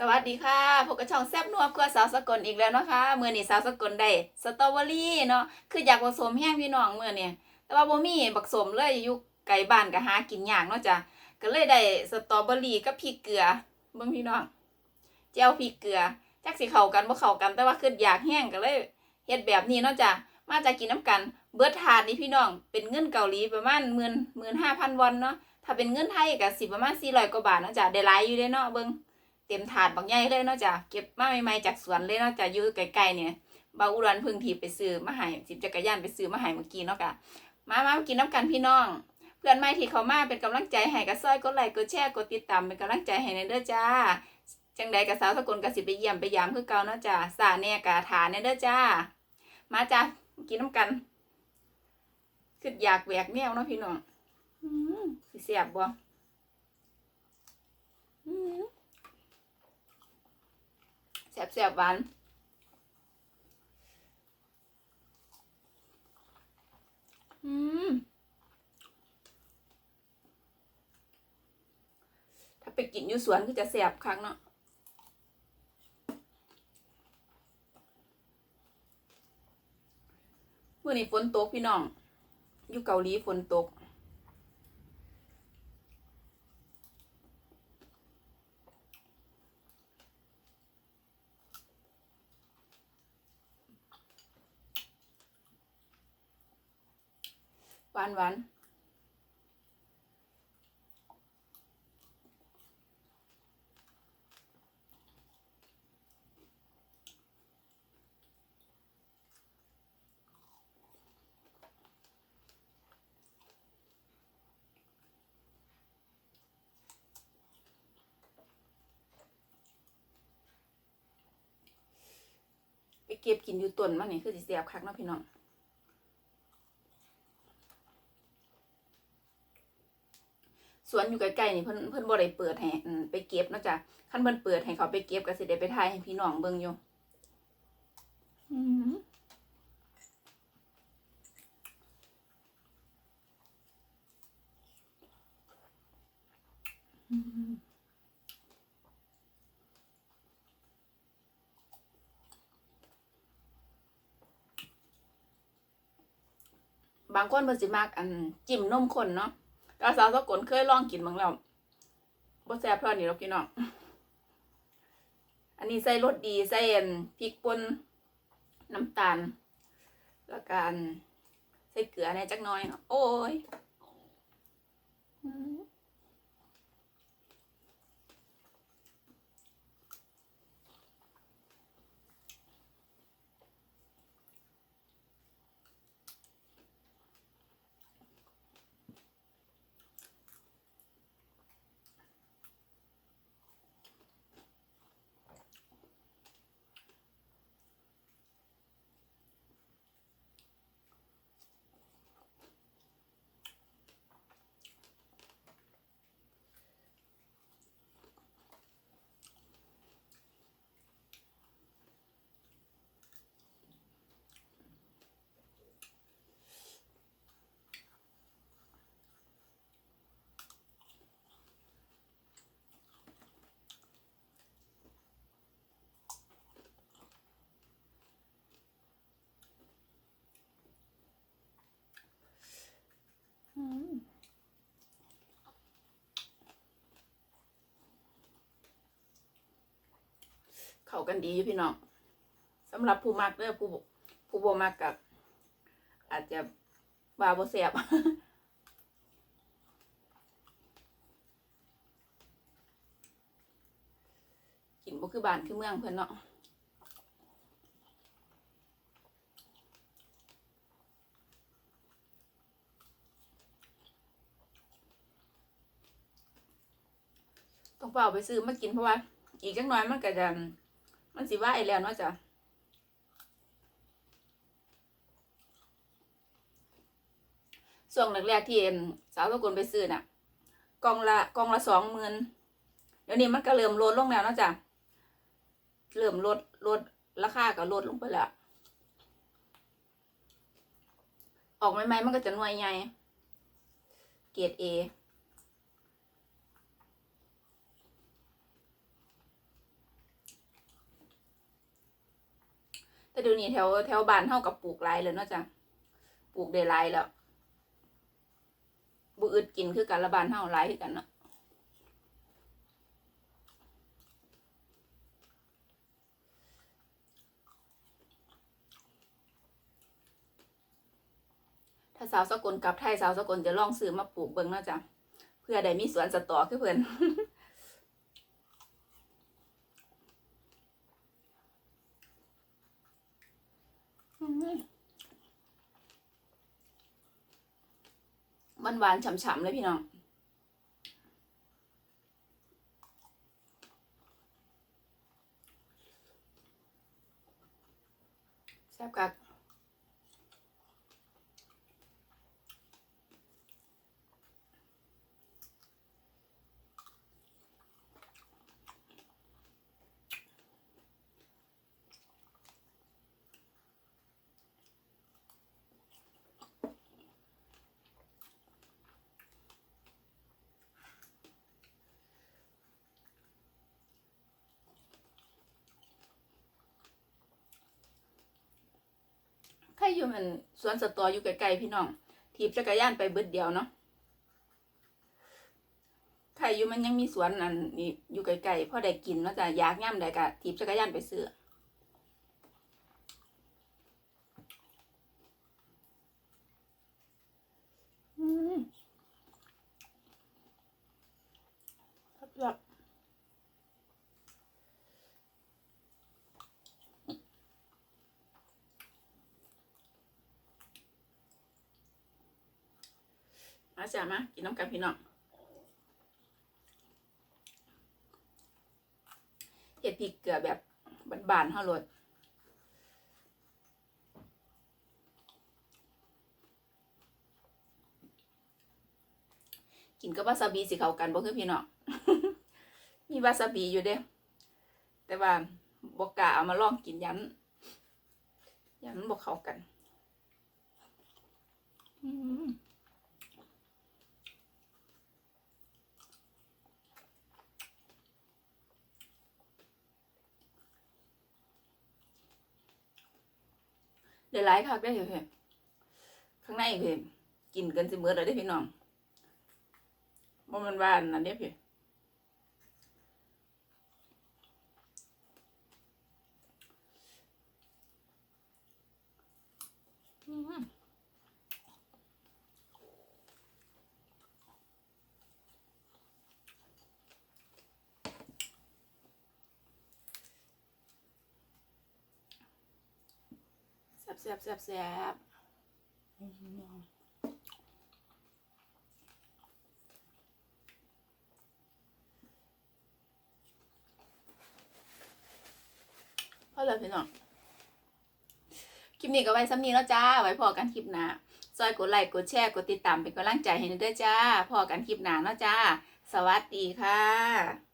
สวัสดีค่ะพบกับช่องแซบนัวครัวสาวสกลอีกแล้วนะคะเมื่อนี้สาวสกลได้สตรอเบอรี่เนาะคืออยากผสมแห้งพี่น้องเมื่อเนี่ยแต่ว่าบ่มีบักสมเลยอยู่ไกลบ้านก็หากินยากเนาะจ้ะก็เลยได้สตรอเบอรี่กับพริกเกลือเบิ่งพี่น้องแจ่วพริกเกลือจักสิเข้ากันบ่เข้ากันแต่ว่าคืออยากแห้งก็เลยเฮ็ดแบบนี้เนาะจ้ะมาจากกินน้ำกัน เบิร์ดถาดนี่พี่น้องเป็นเงินเกาหลีประมาณหมื่นหมื่นห้าพันวอนเนาะถ้าเป็นเงินไทยก็สิประมาณ400กว่าบาทเนาะจ้ะได้หลายอยู่เด้เนาะเบิ่ง เต็มถาดบางใหญ่เลยเนาะจ้ะเก็บมาใหม่ๆจากสวนเลยเนาะจ้ะอยู่ใกล้ๆเนี่ยบาอุรันพึ่งทีไปซื้อมาให้สิบจักรยานไปซื้อมาให้เมื่อกี้เนาะกะมามากินน้ำกันพี่น้อง เพื่อนใหม่ที่เขามาเป็นกำลังใจให้กระซ้อยกดไลค์กดแชร์กดติดตามเป็นกำลังใจให้ในเด้อจ้าจังใดกับสาวสกุลกับสิไปเยี่ยมไปยามคือเก่าเนาะจ้ะสาแน่กะฐานในเด้อจ้า มาจ้ะกินน้ำกันคืออยากแหวกแนวเนาะพี่น้องอืมสิเสียบบ่อืม แซ่บแซ่บหวานอืมถ้าไปกินอยู่สวนก็จะแซ่บครั้งเนาะเมื่อนี้ฝนตกพี่น้อง อยู่เกาหลีฝนตก หวานหวานไปเก็บกินอยู่ต้นมันนี่คือสิเสียบคักเนาะพี่น้อง สวนอยู่ใกล้ๆนี่เพิ่นเพิ่นบ่ได้เปิดให้อืมไปเก็บเนาะจ้ะคันเพิ่นเปิดให้เขาไปเก็บก็สิได้ไปถ่ายให้พี่น้องเบิ่งอยู่อืมอืมบางคนเพิ่นสิมักอันจิ้มนมข้นเนาะ กาสาวสกลเคยลองกินบ้างแล้วบ่แซ่บเท่านี้หรอกพี่น้อง อันนี้ใส่รสดีใส่อันพริกป่นน้ำตาล แล้วกันใส่เกลือในจักน้อยเนาะโอ้ยอืมอืม เข้ากันดีอยู่พี่น้องสำหรับผู้มักเด้อผู้ผู้บ่มักกับ อาจจะว่าบ่แซ่บกินบ่คือบ้านคือเมืองเพิ่นเนาะต้องเปล่าไปซื้อมากินเพราะว่า อีกจังน้อยมันก็จะ มันสิว่าไอแล้วเนาะจ้ะส่วนแรกๆที่เอ็นสาวตะกนไปซื้อน่ะกองละกองละสองหมื่นเดี๋ยวนี้มันก็เริ่มลดลงแล้วเนาะจ้ะเริ่มลดลดราคาก็ลดลงไปแล้วออกใหม่ๆมันก็จะหน่วยใหญ่เกรดเอ แต่เดี๋ยวนี้แถวแถวบ้านเฮากับปลูกหลายเลยเนาะจ้ะปลูกได้หลายแล้วบ่อึดกินคือกันละบานเฮาหลายคือกันเนาะถ้าสาวสกลกลับไทยสาวสกลจะลองซื้อมาปลูกเบิ่งเนาะจ้ะเพื่อได้มีสวนสตอคือเพิ่น มันหวานฉ่ำๆเลยพี่น้องแซ่บกัก ใครอยู่มันสวนสตออยู่ไกลๆพี่น้องถีบจักรยานไปเบิดเดียวเนาะใครอยู่มันยังมีสวนอันนี้อยู่ไกลๆพอได้กินเนาะจ้ะอยากย่ำได้ก็ถีบจักรยานไปซื้อมครับ มาจ้ามากินน้ำกันพี่น้องเห็ดพริกเกลือแบบบานๆเฮาโลดกินกับวาซาบิสิเขากันบ่คือพี่น้องมีวาซาบิอยู่เด้ แต่ว่าบ่กล้าเอามาลองกินยันยันมันบ่เขากัน อืม ได้หลายคักได้อเพ่ข้างในเพ่กินกันสิเมื่อไรได้พี่น้องบ่แมันหวานนั่นเด้อเพ่อืมแซ่ บแซ่บแซ่บแซ่บพอแล้วพี่น้องคลิปนี้ก็ไว้ซ้ำนี้แล้วจ้า ไว้พอกันคลิปหน้าซอยกดไลค์กดแชร์กดติดตามเป็นกำลังใจให้หนูด้วยจ้า พอกันคลิปหน้าเนาะจ้า สวัสดีค่ะ